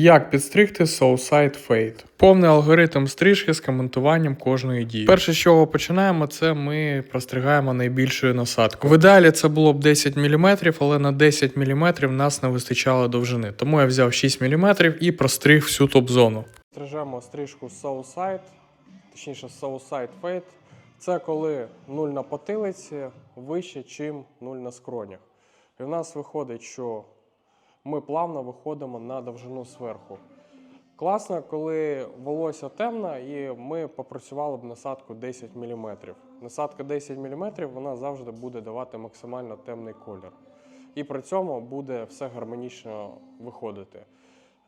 Як підстригти Soulside Fade? Повний алгоритм стрижки з коментуванням кожної дії. Перше, з чого починаємо, це ми простригаємо найбільшою насадкою. В ідеалі це було б 10 мм, але на 10 мм нас не вистачало довжини. Тому я взяв 6 мм і простриг всю топ-зону. Стрижемо стрижку Soulside, точніше Soulside Fade. Це коли нуль на потилиці вище, ніж нуль на скронях. І в нас виходить, що ми плавно виходимо на довжину зверху. Класно, коли волосся темне і ми попрацювали б насадку 10 мм. Насадка 10 мм вона завжди буде давати максимально темний колір. І при цьому буде все гармонічно виходити.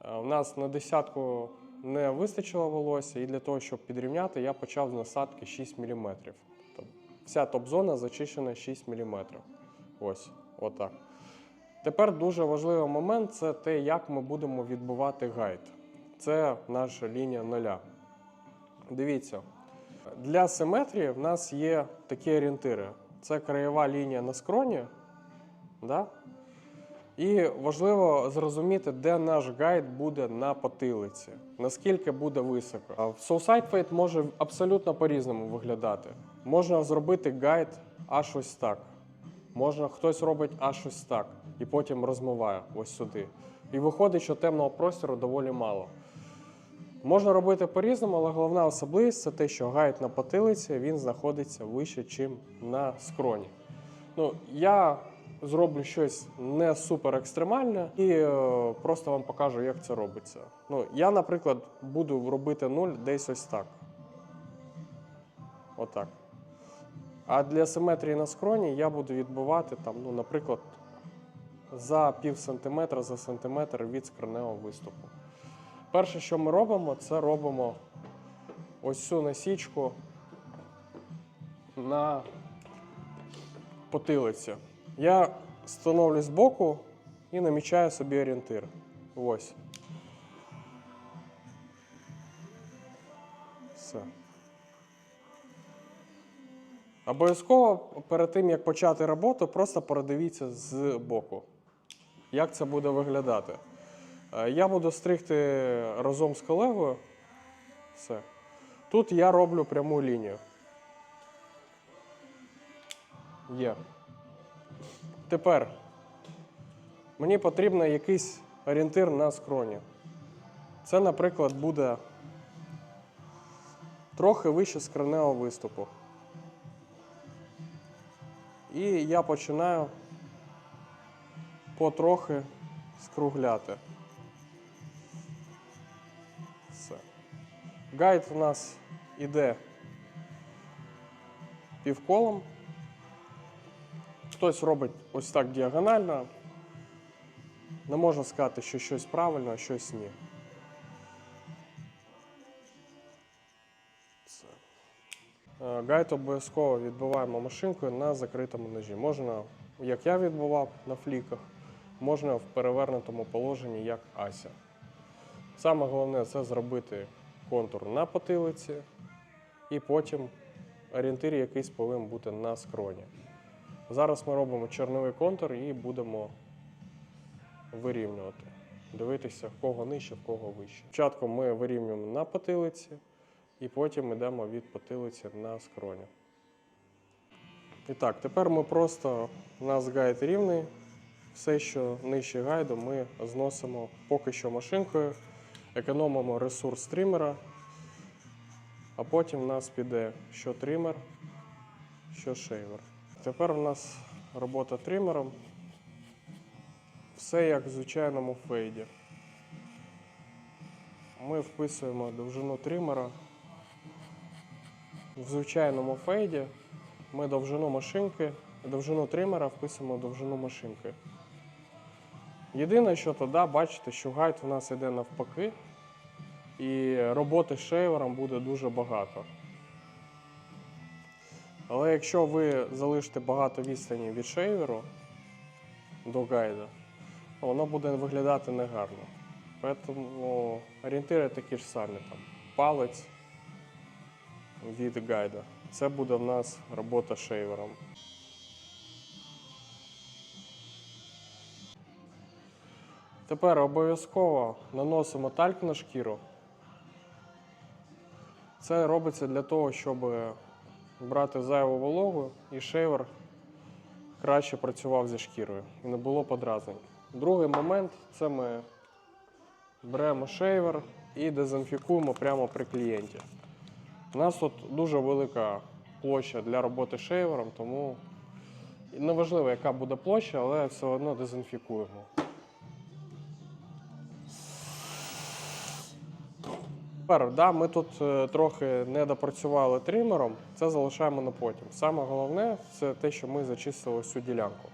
Е, У нас на десятку не вистачило волосся, і для того, щоб підрівняти, я почав з насадки 6 мм. Вся топ-зона зачищена 6 мм. Ось, отак. Тепер дуже важливий момент це те, як ми будемо відбувати гайд. Це наша лінія нуля. Дивіться, для симетрії в нас є такі орієнтири. Це краєва лінія на скроні. Да? І важливо зрозуміти, де наш гайд буде на потилиці, наскільки буде високо. Soulside Fade може абсолютно по-різному виглядати. Можна зробити гайд аж ось так. Можна хтось робить аж ось так і потім розмиває ось сюди. І виходить, що темного простору доволі мало. Можна робити по-різному, але головна особливість це те, що гайд на потилиці він знаходиться вище, ніж на скроні. Ну, я зроблю щось не супер екстремальне і е, просто вам покажу, як це робиться. Ну, я, наприклад, буду робити нуль десь ось так. Отак. А для симетрії на скроні я буду відбивати, там, ну, наприклад, за пів сантиметра, за сантиметр від скроневого виступу. Перше, що ми робимо, це робимо ось цю насічку на потилиці. Я становлю збоку і намічаю собі орієнтир. Ось. Все. Обов'язково перед тим, як почати роботу, просто передивіться з боку, як це буде виглядати. Е, Я буду стригти разом з колегою. Все. Тут я роблю пряму лінію. Є. Тепер мені потрібен якийсь орієнтир на скроні. Це, наприклад, буде трохи вище скроневого виступу. І я починаю потрохи скругляти. Все. Гайд у нас іде півколом. Хтось робить ось так діагонально. Не можна сказати, що щось правильно, а щось ні. Все. Е, Гайд обов'язково відбиваємо машинкою на закритому ножі. Можна, як я відбував на фліках, можна в перевернутому положенні, як Ася. Саме головне це зробити контур на потилиці і потім орієнтир якийсь повинен бути на скроні. Зараз ми робимо чорновий контур і будемо вирівнювати. Дивитися, в кого нижче, в кого вище. Спочатку ми вирівнюємо на потилиці, і потім йдемо від потилиці на скроню. І так, тепер ми просто, у нас гайд рівний. Все, що нижче гайду, ми зносимо поки що машинкою, економимо ресурс тримера, а потім в нас піде що тример, що шейвер. Тепер у нас робота тримером. Все як в звичайному фейді. Ми вписуємо довжину тримера. В звичайному фейді ми довжину машинки, довжину тримера вписуємо довжину машинки. Єдине, що тоді бачите, що гайд у нас йде навпаки, і роботи з шейвером буде дуже багато. Але якщо ви залишите багато відстані від шейверу до гайда, воно буде виглядати негарно. Тому орієнтири такі ж самі. Там, палець від гайда. Це буде в нас робота з шейвером. Тепер обов'язково наносимо тальк на шкіру. Це робиться для того, щоб брати зайву вологу і шейвер краще працював зі шкірою і не було подразнень. Другий момент це ми беремо шейвер і дезінфікуємо прямо при клієнті. У нас тут дуже велика площа для роботи шейвером, тому неважливо, яка буде площа, але все одно дезінфікуємо. Тепер, да, ми тут е, трохи не допрацювали тримером, це залишаємо на потім. Саме головне це те, що ми зачистили всю ділянку.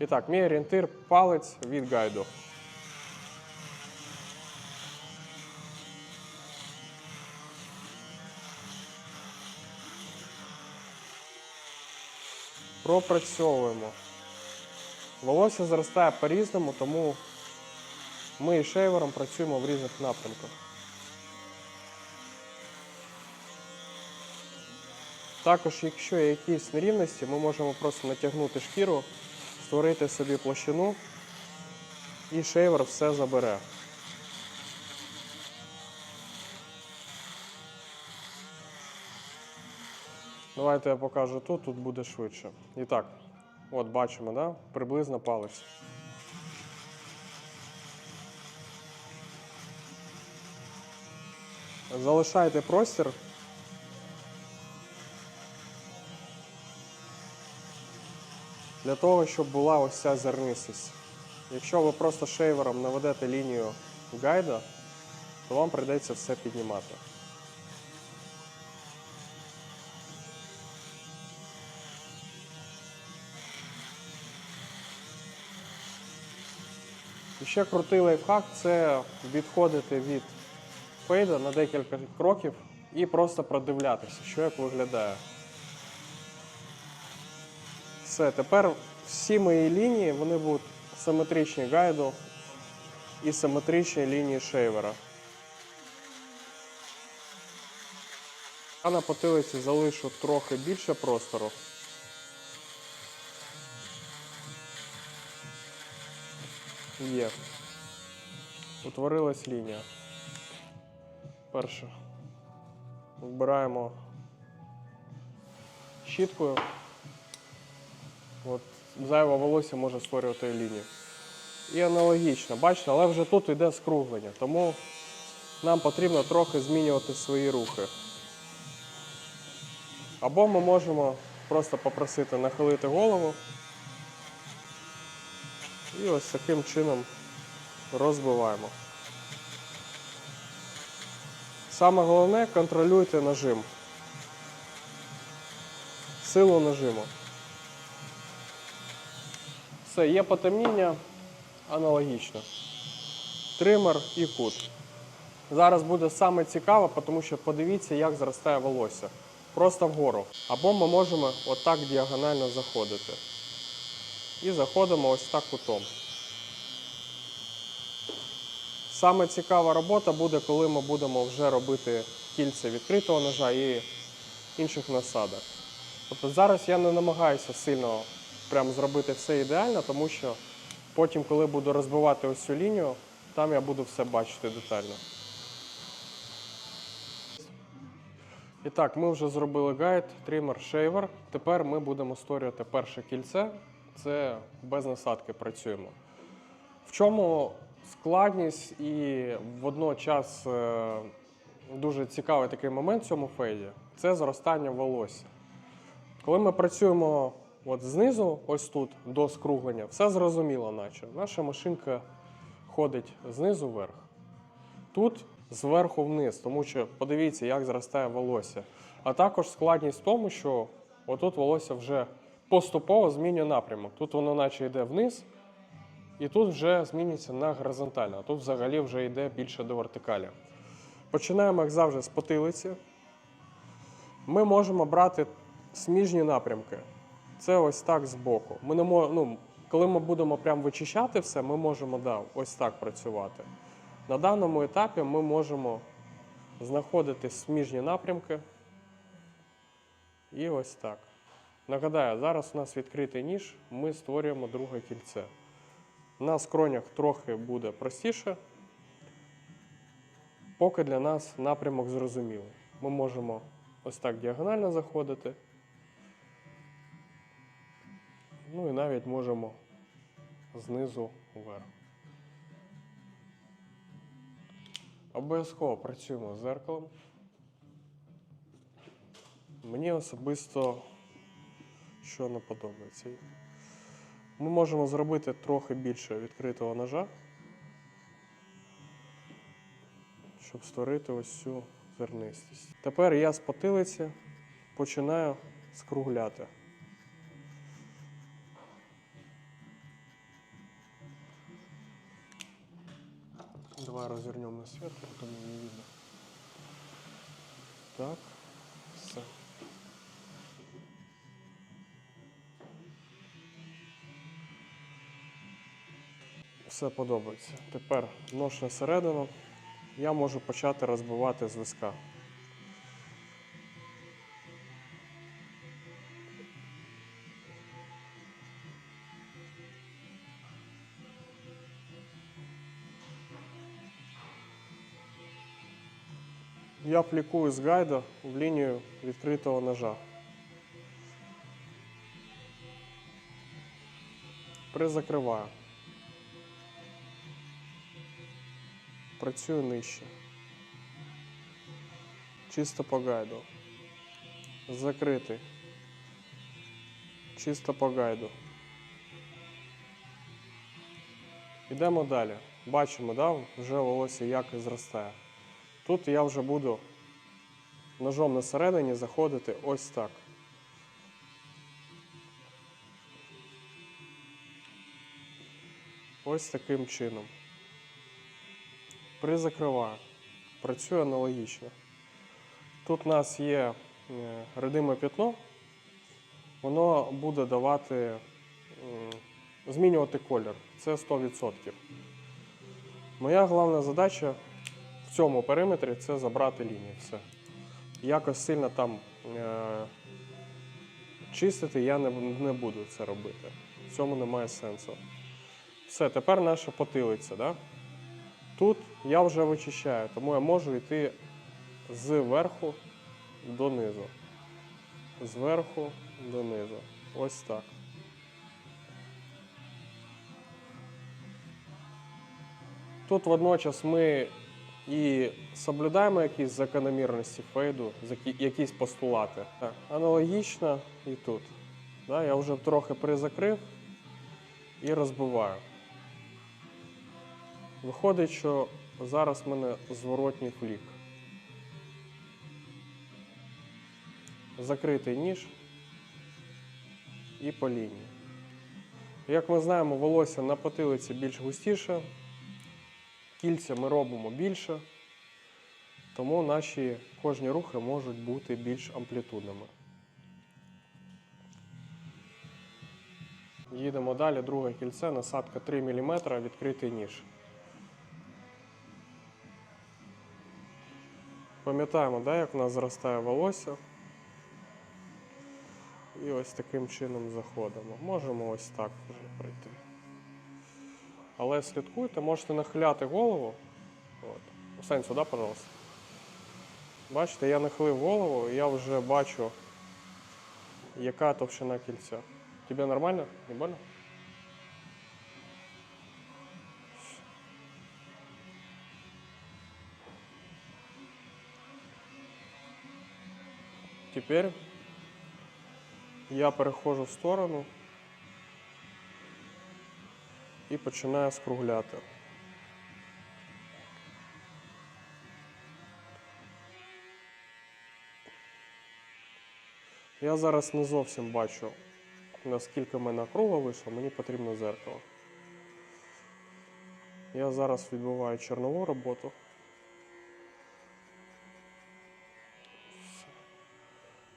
І так, мій орієнтир палець від гайду. Пропрацьовуємо. Волосся зростає по-різному, тому ми із шейвером працюємо в різних напрямках. Також, якщо є якісь нерівності, ми можемо просто натягнути шкіру, створити собі площину і шейвер все забере. Давайте я покажу тут, тут буде швидше. І так, от бачимо, да? приблизно палець. Залишайте простір. Для того, щоб була ось ця зернистість. Якщо ви просто шейвером наведете лінію гайда, то вам прийдеться все піднімати. І ще крутий лайфхак це відходити від фейда на декілька кроків і просто продивлятися, що як виглядає. Все, тепер всі мої лінії вони будуть симетричні гайду і симетричні лінії шейвера. Я на потилиці залишу трохи більше простору. Є. Утворилась лінія. Перше. Вбираємо щіткою. От зайве волосся може створювати лінію. І аналогічно, бачите, але вже тут йде скруглення, тому нам потрібно трохи змінювати свої рухи. Або ми можемо просто попросити нахилити голову і ось таким чином розбиваємо. Саме головне контролюйте нажим. Силу нажиму. Все, є потемніння аналогічно. Тример і кут. Зараз буде саме цікаво, тому що подивіться, як зростає волосся. Просто вгору. Або ми можемо отак діагонально заходити. І заходимо ось так кутом. Саме цікава робота буде, коли ми будемо вже робити кільце відкритого ножа і інших насадок. Тобто зараз я не намагаюся сильно прям зробити все ідеально, тому що потім, коли буду розбивати ось цю лінію, там я буду все бачити детально. І так, ми вже зробили гайд, тример, шейвер. Тепер ми будемо створювати перше кільце. Це без насадки працюємо. В чому складність і водночас е, дуже цікавий такий момент в цьому фейді це зростання волосся. Коли ми працюємо от знизу, ось тут, до скруглення, все зрозуміло, наче. Наша машинка ходить знизу вверх. Тут зверху вниз, тому що подивіться, як зростає волосся. А також складність в тому, що отут волосся вже поступово змінює напрямок. Тут воно наче йде вниз, і тут вже змінюється на горизонтально, а тут взагалі вже йде більше до вертикалі. Починаємо, як завжди, з потилиці. Ми можемо брати сміжні напрямки. Це ось так збоку. Ми не мо- ну, коли ми будемо прям вичищати все, ми можемо да, ось так працювати. На даному етапі ми можемо знаходити сміжні напрямки. І ось так. Нагадаю, зараз у нас відкритий ніж, ми створюємо друге кільце. На скронях трохи буде простіше, поки для нас напрямок зрозумілий. Ми можемо ось так діагонально заходити. Ну і навіть можемо знизу вверх. Обов'язково працюємо з зеркалом. Мені особисто що не подобається. Ми можемо зробити трохи більше відкритого ножа, щоб створити ось цю зернистість. Тепер я з потилиці починаю скругляти. Давай розвернемо на свет, мне не видно. Так, все. Все подобається. Тепер нож на середину. Я можу почати розбивати з виска. Я плікую з гайда в лінію відкритого ножа. Призакриваю. Працюю нижче. Чисто по гайду. Закритий. Чисто по гайду. Йдемо далі. Бачимо, да, вже волосся як зростає. Тут я вже буду ножом на середині заходити ось так. Ось таким чином. Призакриваю. Працює аналогічно. Тут у нас є е, родиме пятно, воно буде давати, змінювати колір. Це 100%. Моя головна задача в цьому периметрі це забрати лінію. Все. Якось сильно там е- чистити я не, не буду це робити. В цьому немає сенсу. Все, тепер наша потилиця. Да? Тут я вже вичищаю, тому я можу йти зверху донизу. Зверху донизу. Ось так. Тут водночас ми і соблюдаємо якісь закономірності фейду, якісь постулати. Аналогічно і тут. Я вже трохи призакрив і розбиваю. Виходить, що зараз в мене зворотній флік. Закритий ніж і по лінії. Як ми знаємо, волосся на потилиці більш густіше, кільця ми робимо більше, тому наші кожні рухи можуть бути більш амплітудними. Їдемо далі, друге кільце, насадка 3 мм, відкритий ніж. Пам'ятаємо, да, як у нас зростає волосся. І ось таким чином заходимо. Можемо ось так вже пройти. Але слідкуйте, можете нахиляти голову. От. Сань, сюди, пожалуйста. Бачите, я нахилив голову, і я вже бачу, яка товщина кільця. Тебе нормально? Не больно? Теперь я переходжу в сторону і починаю скругляти. Я зараз не зовсім бачу, наскільки в мене круга вийшло, мені потрібно зеркало. Я зараз відбуваю чорнову роботу.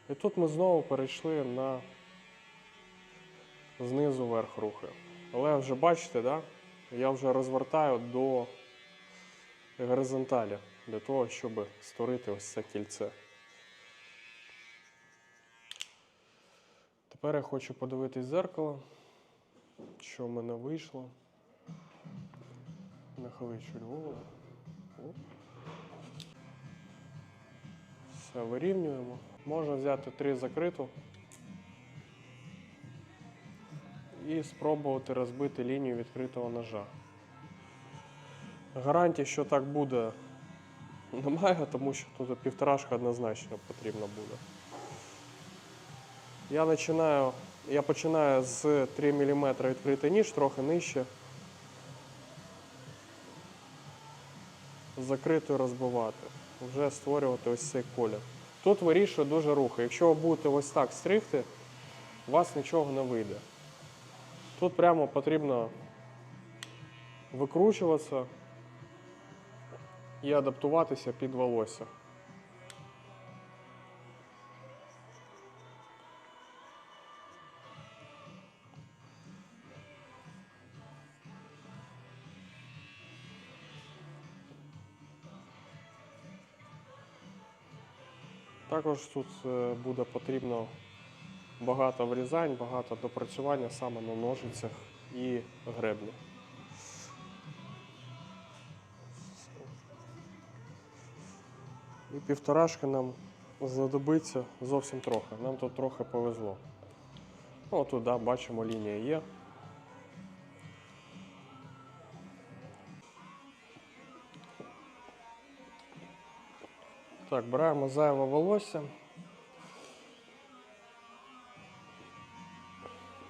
І тут ми знову перейшли на знизу вверх рухи. Але вже бачите, да? я вже розвертаю до горизонталі для того, щоб створити ось це кільце. Тепер я хочу подивитись зеркало, що в мене вийшло. Нахили чуть голову. Все, вирівнюємо. Можна взяти три закриту і спробувати розбити лінію відкритого ножа. Гарантії, що так буде, немає, тому що тут півторашка однозначно потрібна буде. Я починаю, я починаю з 3 мм відкритий ніж, трохи нижче. Закритою розбивати, вже створювати ось цей колір. Тут вирішує дуже рухи. Якщо ви будете ось так стригти, у вас нічого не вийде. Тут прямо потрібно викручуватися і адаптуватися під волосся. Також тут е, буде потрібно багато врізань, багато допрацювання саме на ножицях і греблі. І півторашки нам знадобиться зовсім трохи. Нам тут трохи повезло. Ну, тут, да, бачимо, лінія є. Так, беремо зайве волосся.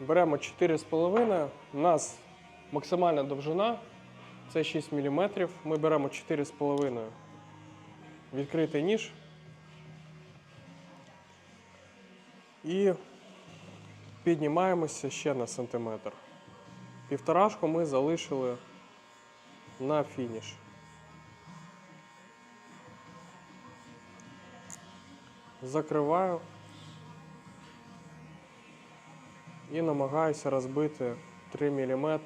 Беремо 4,5. У нас максимальна довжина це 6 мм. Ми беремо 4,5 відкритий ніж. І піднімаємося ще на сантиметр. Півторашку ми залишили на фініш. Закриваю і намагаюся розбити 3 мм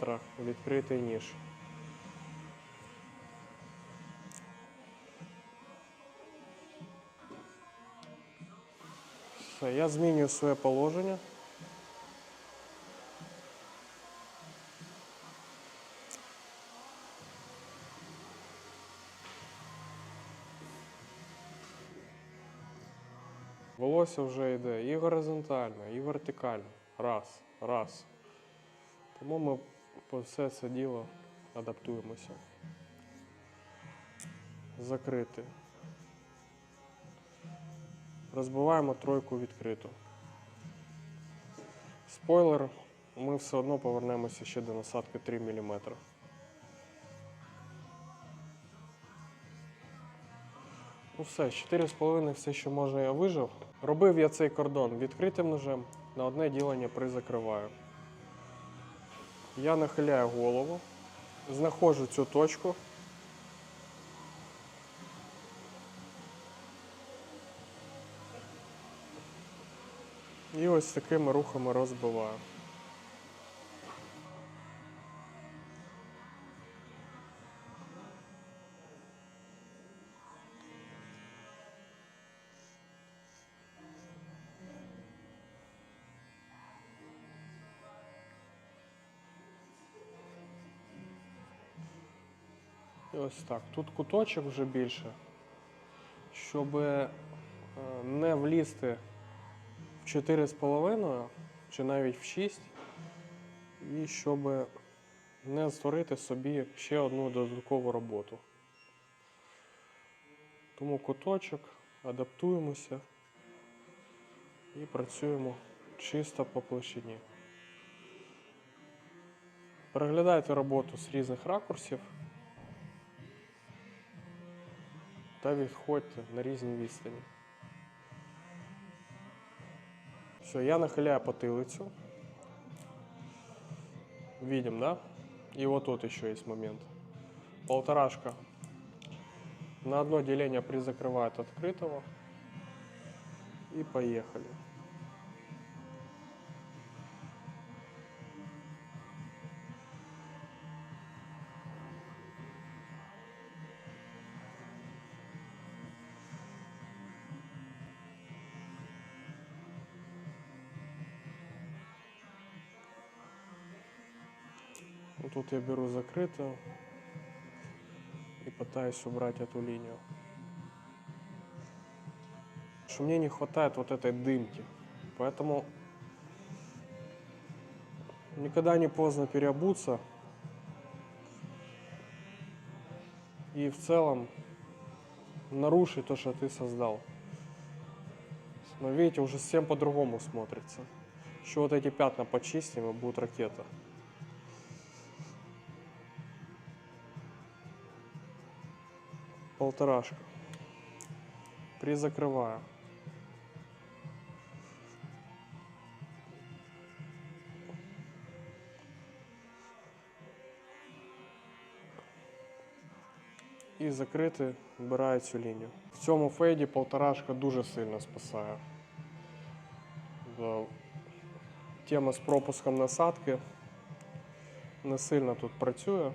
відкритий ніж. Все, я змінюю своє положення. Волосся вже йде і горизонтально, і вертикально. Раз, раз. Тому ми по все це діло адаптуємося. Закрити. Розбиваємо тройку відкриту. Спойлер, ми все одно повернемося ще до насадки 3 мм. Ну все, 4,5 все, що можна, я вижив. Робив я цей кордон відкритим ножем, на одне ділення призакриваю. Я нахиляю голову, знаходжу цю точку. І ось такими рухами розбиваю. Ось так. Тут куточок вже більше, щоб е, не влізти в 4,5 чи навіть в 6, і щоб не створити собі ще одну додаткову роботу. Тому куточок, адаптуємося і працюємо чисто по площині. Переглядайте роботу з різних ракурсів та відходьте на різні відстані. Все, я нахиляю потылицу. Видим, да? И вот тут еще есть момент. Полторашка на одно деление призакрывает открытого. И поехали. Ну, Тут я беру закрытую. пытаюсь убрать эту линию. Что мне не хватает вот этой дымки. Поэтому никогда не поздно переобуться. И в целом нарушить то, что ты создал. Но видите, уже совсем по-другому смотрится. Еще вот эти пятна почистим, и будет ракета. Полторашка. Призакрываю. І закрити, вбираю цю лінію. В цьому фейді полторашка дуже сильно спасає. Тема з пропуском насадки не сильно тут працює.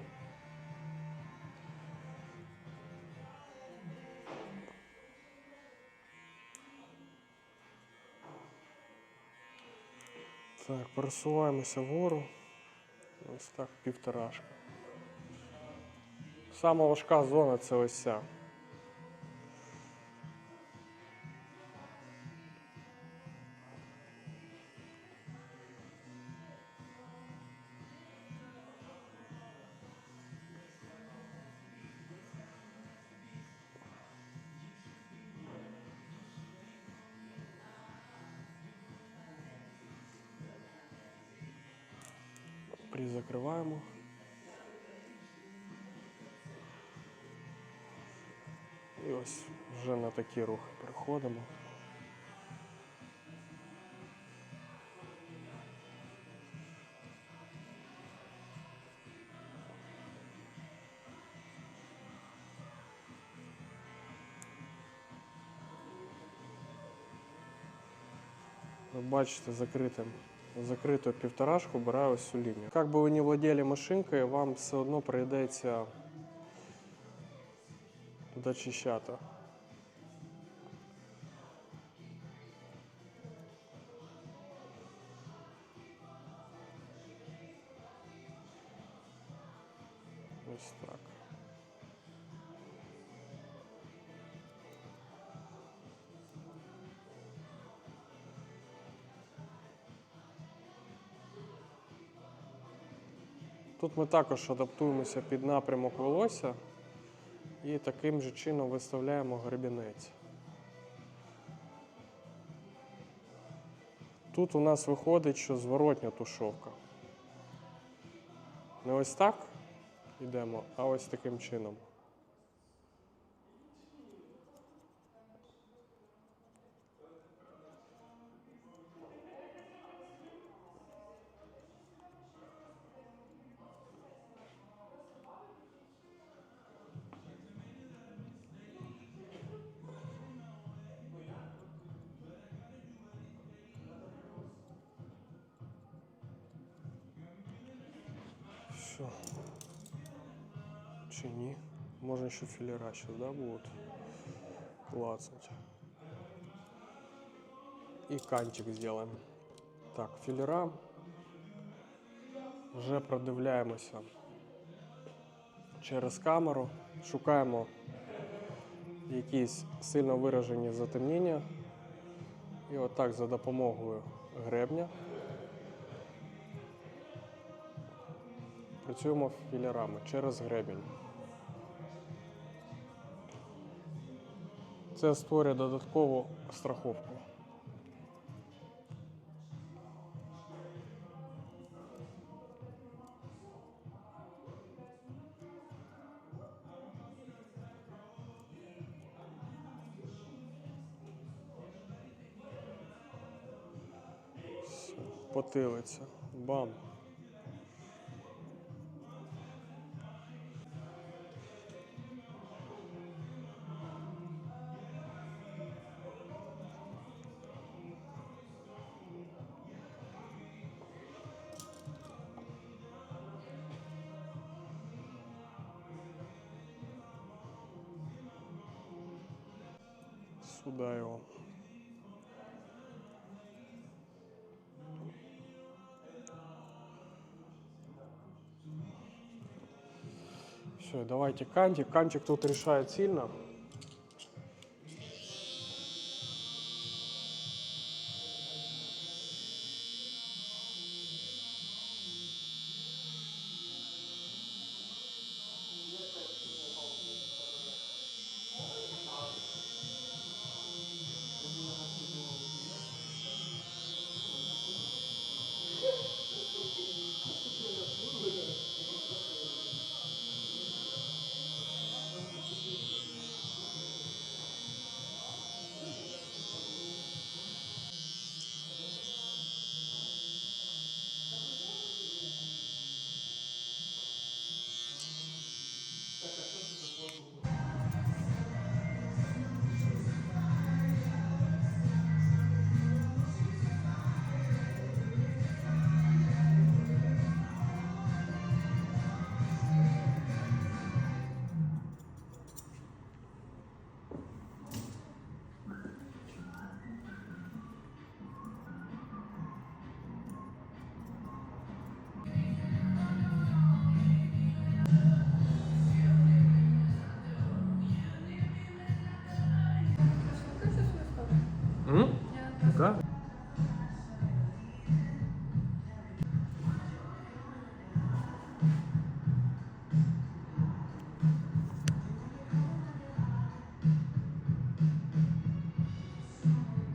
Так, пересуваємося вгору. Ось так, півторашка. Сама важка зона це ось ця. Призакриваємо. І ось вже на такі рухи переходимо. Ви бачите, закритим, закриту півторашку беру ось цю лінію. Як би ви не владели машинкою, вам все одно прийдеться дочищати. Ось так. Тут ми також адаптуємося під напрямок волосся і таким же чином виставляємо гребінець. Тут у нас виходить, що зворотня тушовка. Не ось так йдемо, а ось таким чином. Все. Чи ні? Можно еще филера сейчас, да, будут клацать. И кантик сделаем. Так, філера. Вже продивляємося через камеру, шукаємо якісь сильно виражені затемнення. І отак за допомогою гребня працюємо філерами через гребінь. Це створює додаткову страховку. Потилиця. Бам. Все, давайте кантик. Кантик тут решает сильно.